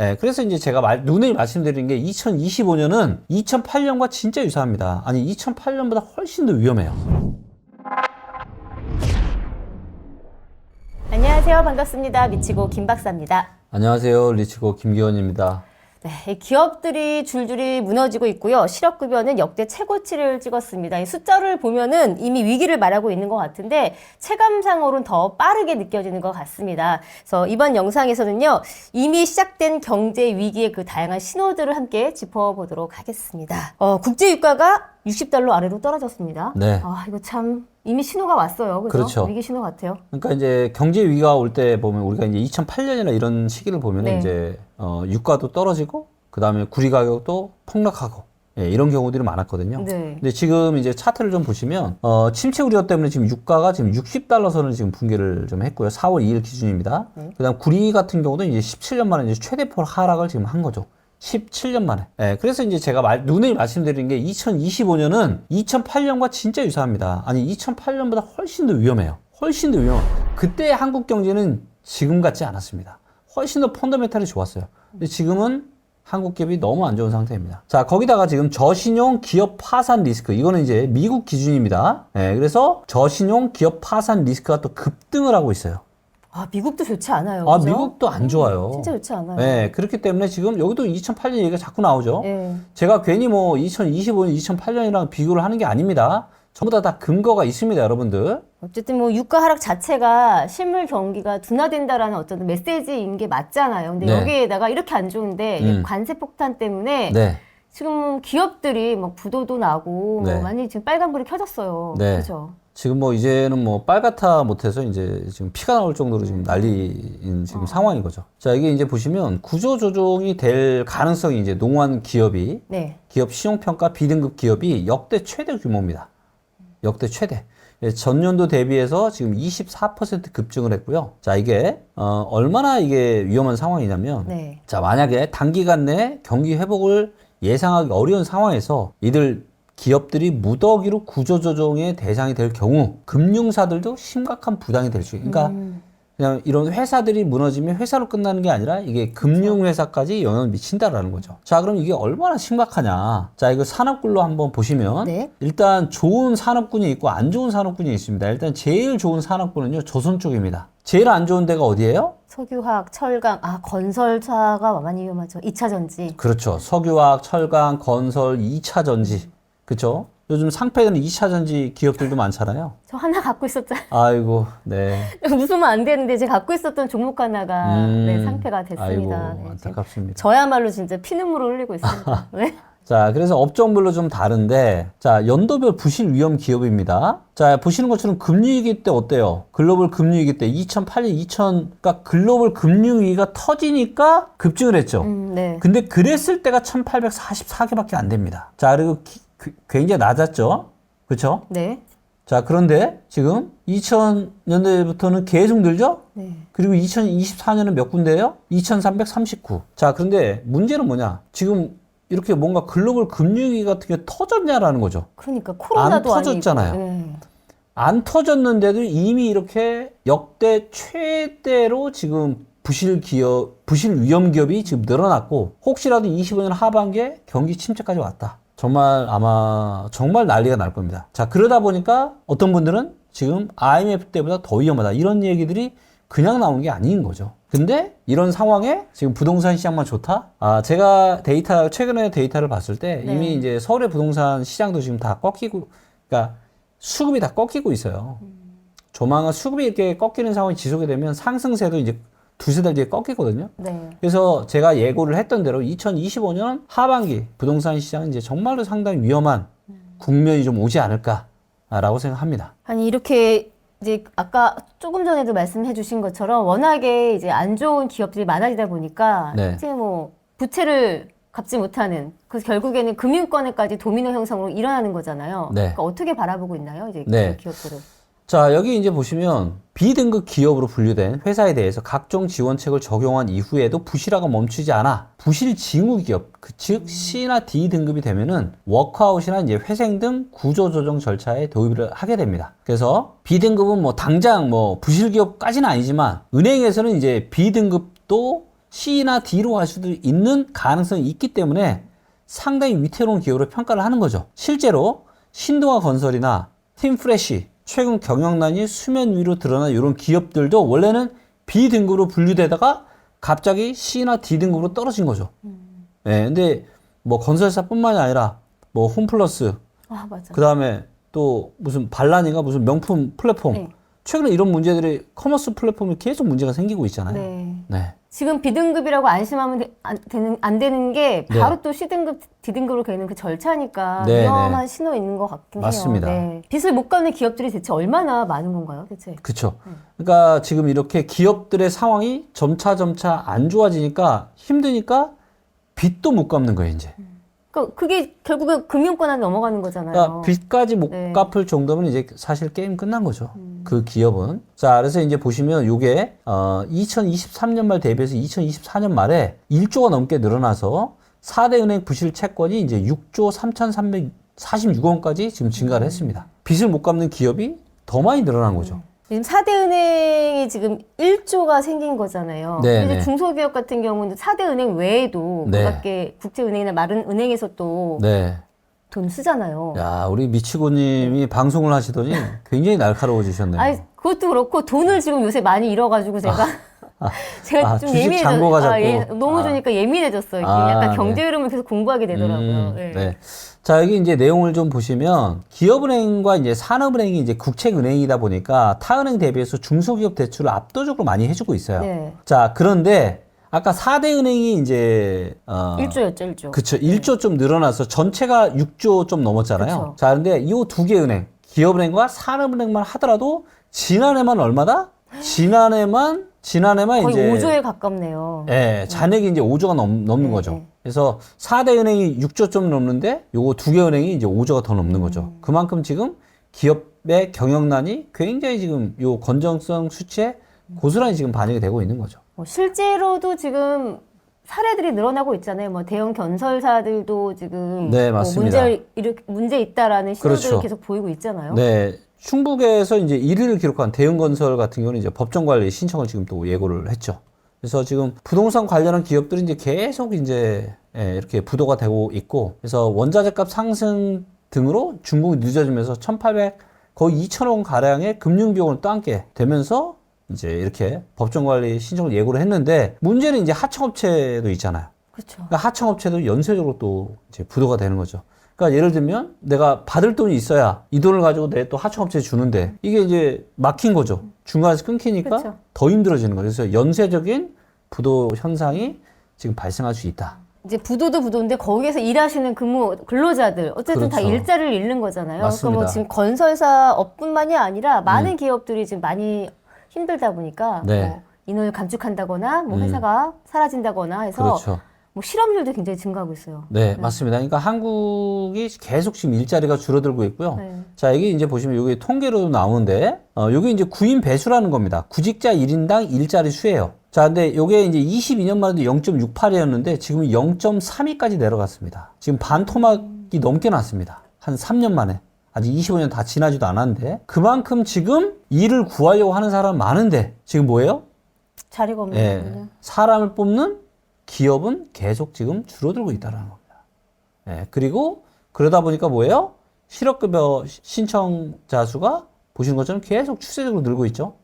예, 그래서 이제 제가 말, 누누이 말씀드린 게 2025년은 2008년과 진짜 유사합니다. 아니, 2008년보다 훨씬 더 위험해요. 안녕하세요. 반갑습니다. 미치고 김 박사입니다. 안녕하세요. 리치고 김기원입니다. 네, 이 기업들이 줄줄이 무너지고 있고요. 실업급여는 역대 최고치를 찍었습니다. 이 숫자를 보면은 이미 위기를 말하고 있는 것 같은데 체감상으로는 더 빠르게 느껴지는 것 같습니다. 그래서 이번 영상에서는요, 이미 시작된 경제 위기의 그 다양한 신호들을 함께 짚어보도록 하겠습니다. 어, 국제 유가가 60달러 아래로 떨어졌습니다. 네. 아, 이거 참 이미 신호가 왔어요. 그죠? 그렇죠. 위기 신호 같아요. 그러니까 이제 경제 위기가 올 때 보면 우리가 이제 2008년이나 이런 시기를 보면 네. 이제 어, 유가도 떨어지고 그 다음에 구리 가격도 폭락하고 예, 이런 경우들이 많았거든요. 네. 근데 지금 이제 차트를 좀 보시면 어, 침체 우려 때문에 지금 유가가 지금 60달러 선을 지금 붕괴를 좀 했고요. 4월 2일 기준입니다. 네. 그다음 구리 같은 경우도 이제 17년 만에 이제 최대폭 하락을 지금 한 거죠. 17년 만에. 예, 그래서 이제 제가 말, 누누이 말씀드린 게 2025년은 2008년과 진짜 유사합니다. 아니, 2008년보다 훨씬 더 위험해요. 훨씬 더 위험. 그때 한국 경제는 지금 같지 않았습니다. 훨씬 더 펀더멘탈이 좋았어요. 근데 지금은 한국 기업이 너무 안 좋은 상태입니다. 자, 거기다가 지금 저신용 기업 파산 리스크. 이거는 이제 미국 기준입니다. 예, 그래서 저신용 기업 파산 리스크가 또 급등을 하고 있어요. 아, 미국도 좋지 않아요. 아, 그죠? 미국도 안 좋아요. 진짜 좋지 않아요. 네, 그렇기 때문에 지금 여기도 2008년 얘기가 자꾸 나오죠. 예. 제가 괜히 뭐 2025년, 2008년이랑 비교를 하는 게 아닙니다. 전부 다 다 근거가 있습니다, 여러분들. 어쨌든 뭐 유가 하락 자체가 실물 경기가 둔화된다라는 어떤 메시지인 게 맞잖아요. 근데 네. 여기에다가 이렇게 안 좋은데 이 음. 관세 폭탄 때문에 네. 지금 기업들이 막 부도도 나고 네. 뭐 많이 지금 빨간불이 켜졌어요. 네. 그죠? 지금 뭐 이제는 뭐 빨갛다 못해서 이제 지금 피가 나올 정도로 지금 난리인 지금 상황인 거죠. 자, 이게 이제 보시면 구조 조정이 될 가능성이 이제 농후한 기업이 네. 기업 신용평가 B등급 기업이 역대 최대 규모입니다. 역대 최대. 예, 전년도 대비해서 지금 24% 급증을 했고요. 자, 이게, 어, 얼마나 이게 위험한 상황이냐면, 네. 자, 만약에 단기간 내에 경기 회복을 예상하기 어려운 상황에서 이들 기업들이 무더기로 구조조정의 대상이 될 경우 금융사들도 심각한 부담이 될 수 있어요. 그러니까 음. 그냥 이런 회사들이 무너지면 회사로 끝나는 게 아니라 이게 금융회사까지 영향을 미친다라는 거죠. 자, 그럼 이게 얼마나 심각하냐. 자, 이거 산업군로 한번 보시면 네. 일단 좋은 산업군이 있고 안 좋은 산업군이 있습니다. 일단 제일 좋은 산업군은요, 조선 쪽입니다. 제일 안 좋은 데가 어디예요? 석유화학, 철강, 아 건설사가 많이 위험하죠. 2차 전지. 그렇죠. 석유화학, 철강, 건설, 2차 전지. 그렇죠? 요즘 상패에는 2차 전지 기업들도 많잖아요. 저 하나 갖고 있었잖아요. 아이고, 네. 웃으면 안 되는데 제가 갖고 있었던 종목 하나가 음, 네, 상태가 됐습니다. 아이고, 네, 안타깝습니다. 저야말로 진짜 피눈물을 흘리고 있습니다. 네. 자, 그래서 업종별로 좀 다른데, 자, 연도별 부실 위험 기업입니다. 자, 보시는 것처럼 금융위기 때 어때요? 글로벌 금융위기 때 2008년, 2000, 그러니까 글로벌 금융위기가 터지니까 급증을 했죠. 음, 네. 근데 그랬을 때가 1844개밖에 안 됩니다. 자, 그리고 기- 그- 굉장히 낮았죠? 그렇죠? 네. 자, 그런데 지금 2000년대부터는 계속 늘죠? 네. 그리고 2024년은 몇 군데예요? 2339. 자, 그런데 문제는 뭐냐? 지금 이렇게 뭔가 글로벌 금융위기 같은 게 터졌냐라는 거죠. 그러니까 코로나도 안 터졌잖아요. 네. 안 터졌는데도 이미 이렇게 역대 최대로 지금 부실 기업, 부실 위험 기업이 지금 늘어났고 혹시라도 25년 하반기에 경기 침체까지 왔다. 정말 아마 정말 난리가 날 겁니다. 자, 그러다 보니까 어떤 분들은 지금 IMF 때보다 더 위험하다. 이런 얘기들이 그냥 나온 게 아닌 거죠. 근데 이런 상황에 지금 부동산 시장만 좋다? 아, 제가 데이터, 최근에 데이터를 봤을 때 네. 이미 이제 서울의 부동산 시장도 지금 다 꺾이고, 그러니까 수급이 다 꺾이고 있어요. 조만간 수급이 이렇게 꺾이는 상황이 지속이 되면 상승세도 이제 두세 달 뒤에 꺾이거든요. 네. 그래서 제가 예고를 했던 대로 2025년 하반기 부동산 시장은 이제 정말로 상당히 위험한 국면이 좀 오지 않을까라고 생각합니다. 아니 이렇게 이제 아까 조금 전에도 말씀해 주신 것처럼 워낙에 이제 안 좋은 기업들이 많아지다 보니까 네. 이제 뭐 부채를 갚지 못하는 그래서 결국에는 금융권에까지 도미노 형성으로 일어나는 거잖아요. 네. 그러니까 어떻게 바라보고 있나요? 이제 네. 그 기업들은. 자, 여기 이제 보시면 B등급 기업으로 분류된 회사에 대해서 각종 지원책을 적용한 이후에도 부실화가 멈추지 않아 부실 징후 기업, 그즉 C나 D 등급이 되면은 워크아웃이나 이제 회생 등 구조 조정 절차에 도입을 하게 됩니다. 그래서 B등급은 뭐 당장 뭐 부실 기업까지는 아니지만 은행에서는 이제 B등급도 C나 D로 갈 수도 있는 가능성이 있기 때문에 상당히 위태로운 기업으로 평가를 하는 거죠. 실제로 신동아 건설이나 팀프레시, 최근 경영난이 수면 위로 드러난 이런 기업들도 원래는 B 등급으로 분류되다가 갑자기 C나 D 등급으로 떨어진 거죠. 예, 근데 뭐 건설사뿐만이 아니라 뭐 홈플러스, 아 맞아. 그 다음에 또 무슨 반란인가 무슨 명품 플랫폼. 네. 최근에 이런 문제들이 커머스 플랫폼이 계속 문제가 생기고 있잖아요. 네. 네. 지금 B등급이라고 안심하면 되, 안, 되는, 안 되는 게 네. 바로 또 C등급, D등급으로 가는 그 절차니까 네, 위험한 신호 있는 것 같긴 맞습니다. 해요. 네. 빚을 못 갚는 기업들이 대체 얼마나 많은 건가요, 대체? 그쵸. 네. 그러니까 지금 이렇게 기업들의 상황이 점차 점차 안 좋아지니까 힘드니까 빚도 못 갚는 거예요, 이제. 그 그게 결국은 금융권 안에 넘어가는 거잖아요. 그러니까 빚까지 못 네. 음. 갚을 정도면 이제 사실 게임 끝난 거죠. 그 기업은. 자, 그래서 이제 보시면 요게 어 2023년 말 대비해서 2024년 말에 1조가 넘게 늘어나서 4대 은행 부실 채권이 이제 6조 3,346원까지 지금 증가를 했습니다. 빚을 못 갚는 기업이 더 많이 늘어난 거죠. 지금 4대 은행이 지금 1조가 생긴 거잖아요. 네, 근데 네. 중소기업 같은 경우는 4대 은행 외에도 네. 그 밖에 국제은행이나 마른 은행에서 또돈 네. 쓰잖아요. 야, 우리 미치고님이 방송을 하시더니 굉장히 날카로워지셨네요. 아니 그것도 그렇고 돈을 지금 요새 많이 잃어가지고 제가 제가 아, 좀 주식 예민해져. 잔고가 자꾸. 예, 너무 아. 좋으니까 예민해졌어요. 이렇게 아, 약간 네. 경제 흐름을 계속 공부하게 되더라고요. 음, 예. 네. 자, 여기 이제 내용을 좀 보시면 기업은행과 이제 산업은행이 이제 국책은행이다 보니까 타은행 대비해서 중소기업 대출을 압도적으로 많이 해주고 있어요. 네. 자, 그런데 아까 4대 은행이 이제 어 1조였죠, 1조. 그쵸. 1조 좀 늘어나서 전체가 6조 좀 넘었잖아요. 그쵸. 자, 근데 이 두 개 은행, 기업은행과 산업은행만 하더라도 지난해만 얼마다? 지난해만 지난해만 거의 이제 5조에 가깝네요. 예, 잔액이 이제 5조가 넘, 넘는 네, 거죠. 네. 그래서 4대 은행이 6조 좀 넘는데 요거 두 개 은행이 이제 5조가 더 넘는 거죠. 음. 그만큼 지금 기업의 경영난이 굉장히 지금 요 건전성 수치에 고스란히 지금 반영이 되고 있는 거죠. 뭐 실제로도 지금 사례들이 늘어나고 있잖아요. 뭐 대형 건설사들도 지금 네, 뭐 맞습니다. 문제 일으, 문제 있다라는 신호들을 그렇죠. 계속 보이고 있잖아요. 네. 충북에서 이제 1위를 기록한 대형건설 같은 경우는 이제 법정관리 신청을 지금 또 예고를 했죠. 그래서 지금 부동산 관련한 기업들이 이제 계속 이제 예, 이렇게 부도가 되고 있고, 그래서 원자재값 상승 등으로 중국이 늦어지면서 1,800 거의 2천억 원 가량의 금융 비용을 또 함께 되면서 이제 이렇게 법정 관리 신청을 예고를 했는데 문제는 이제 하청업체도 있잖아요. 그렇죠. 그러니까 하청업체도 연쇄적으로 또 이제 부도가 되는 거죠. 그러니까 예를 들면 내가 받을 돈이 있어야 이 돈을 가지고 내 또 하청업체에 주는데 이게 이제 막힌 거죠. 중간에서 끊기니까 그쵸. 더 힘들어지는 거죠. 그래서 연쇄적인 부도 현상이 지금 발생할 수 있다. 이제 부도도 부도인데 거기에서 일하시는 근무 근로자들 어쨌든 다 그렇죠. 일자리를 잃는 거잖아요. 맞습니다. 그럼 뭐 지금 건설사업뿐만이 아니라 많은 기업들이 지금 많이 힘들다 보니까 음. 네. 뭐 인원을 감축한다거나 뭐 음. 회사가 사라진다거나 해서 그렇죠. 뭐 실업률도 굉장히 증가하고 있어요. 네, 맞습니다. 그러니까 한국이 계속 지금 일자리가 줄어들고 있고요. 네. 자, 이게 이제 보시면 여기 통계로 나오는데, 어, 요게 이제 구인 배수라는 겁니다. 구직자 1인당 일자리 수예요. 자, 근데 요게 이제 22년 만에도 0.68이었는데 지금 0.32까지 내려갔습니다. 지금 반토막이 넘게 났습니다. 한 3년 만에. 아직 25년 다 지나지도 않았는데 그만큼 지금 일을 구하려고 하는 사람 많은데 지금 뭐예요? 자리가 없는 예, 거군요. 사람을 뽑는 기업은 계속 지금 줄어들고 있다는 겁니다. 예, 그리고 그러다 보니까 뭐예요? 실업급여 시- 신청자 수가 보시는 것처럼 계속 추세적으로 늘고 있죠.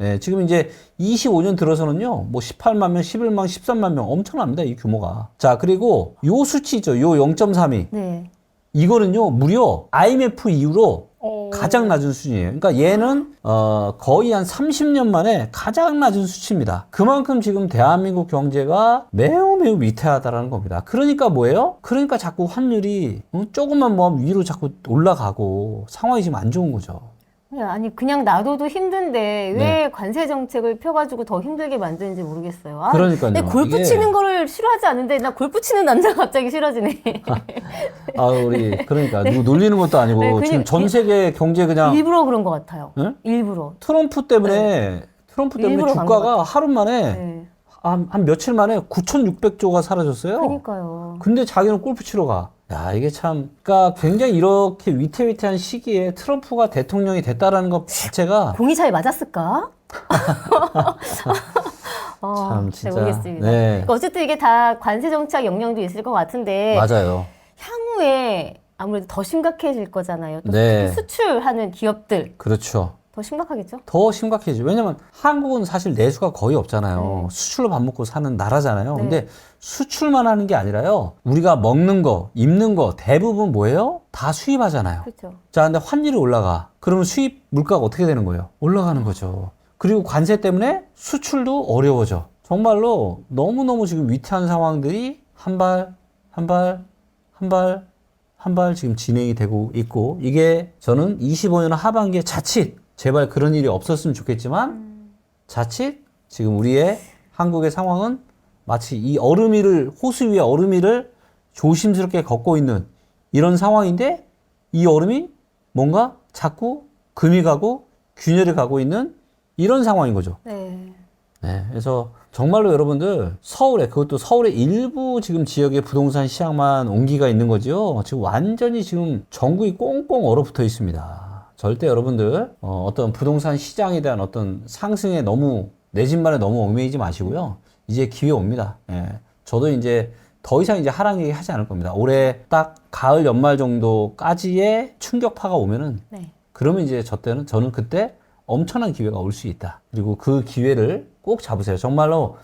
예, 지금 이제 25년 들어서는요, 뭐 18만 명, 11만, 13만 명 엄청납니다, 이 규모가. 자, 그리고 요 수치죠, 요 0.32. 네. 이거는요, 무려 IMF 이후로 어. 가장 낮은 수준이에요. 그러니까 얘는 어, 거의 한 30년 만에 가장 낮은 수치입니다. 그만큼 지금 대한민국 경제가 매우 매우 위태하다라는 겁니다. 그러니까 뭐예요? 그러니까 자꾸 환율이 어, 조금만 뭐 위로 자꾸 올라가고 상황이 지금 안 좋은 거죠. 네, 아니 그냥 놔둬도 힘든데 왜 네. 관세 정책을 펴가지고 더 힘들게 만드는지 모르겠어요. 아, 그러니까요. 근데 골프 이게- 치는 거를 싫어하지 않는데 나 골프 치는 남자가 갑자기 싫어지네. 아 우리 그러니까 누구 놀리는 것도 아니고 네, 지금 전 세계 경제 그냥 일부러 그런 것 같아요. 응? 일부러. 트럼프 때문에 트럼프 때문에 주가가 하루 만에 네. 한, 한 며칠 만에 9,600조가 사라졌어요. 그러니까요. 근데 자기는 골프 치러 가. 야, 이게 참, 그니까 굉장히 이렇게 위태위태한 시기에 트럼프가 대통령이 됐다라는 것 자체가 공이 잘 맞았을까? 어, 참잘 진짜. 모르겠습니다. 네. 그러니까 어쨌든 이게 다 관세 정책 영향도 있을 것 같은데 맞아요. 향후에 아무래도 더 심각해질 거잖아요. 또 네. 특히 수출하는 기업들 그렇죠. 더 심각하겠죠? 더 심각해지. 왜냐면 한국은 사실 내수가 거의 없잖아요. 수출로 밥 먹고 사는 나라잖아요. 네. 근데 수출만 하는 게 아니라요. 우리가 먹는 거, 입는 거 대부분 뭐예요? 다 수입하잖아요. 그렇죠. 자, 근데 환율이 올라가. 그러면 수입 물가가 어떻게 되는 거예요? 올라가는 거죠. 그리고 관세 때문에 수출도 어려워져. 정말로 너무너무 지금 위태한 상황들이 한 발, 한 발, 한 발, 한 발 지금 진행이 되고 있고, 이게 저는 25년 하반기에 자칫, 제발 그런 일이 없었으면 좋겠지만, 자칫 지금 우리의 한국의 상황은 마치 이 얼음 위를, 호수 위에 얼음 위를 조심스럽게 걷고 있는 이런 상황인데, 이 얼음이 뭔가 자꾸 금이 가고 균열이 가고 있는 이런 상황인 거죠. 네. 네, 그래서 정말로 여러분들 서울에 그것도 서울의 일부 지금 지역의 부동산 시장만 온기가 있는 거죠. 지금 완전히 지금 전국이 꽁꽁 얼어붙어 있습니다. 절대 여러분들 어, 어떤 부동산 시장에 대한 어떤 상승에 너무 내 집만에 너무 얽매이지 마시고요. 이제 기회 옵니다. 예. 저도 이제 더 이상 이제 하락 얘기 하지 않을 겁니다. 올해 딱 가을 연말 정도까지의 충격파가 오면은 네. 그러면 이제 저 때는 저는 그때 엄청난 기회가 올 수 있다. 그리고 그 기회를 꼭 잡으세요. 정말로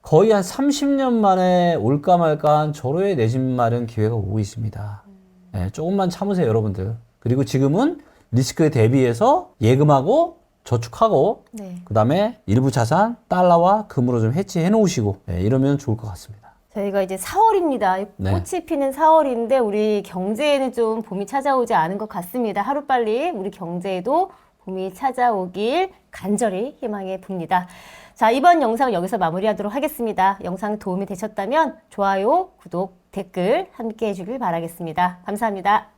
거의 한 30년 만에 올까 말까 한 절호의 내집 마련 기회가 오고 있습니다. 네, 조금만 참으세요, 여러분들. 그리고 지금은 리스크에 대비해서 예금하고 저축하고 네. 그다음에 일부 자산 달러와 금으로 좀 해치해 놓으시고 네, 이러면 좋을 것 같습니다. 저희가 이제 4월입니다. 네. 꽃이 피는 4월인데 우리 경제에는 좀 봄이 찾아오지 않은 것 같습니다. 하루빨리 우리 경제에도 봄이 찾아오길 간절히 희망해 봅니다. 자, 이번 영상 여기서 마무리하도록 하겠습니다. 영상 도움이 되셨다면 좋아요, 구독, 댓글 함께 해주길 바라겠습니다. 감사합니다.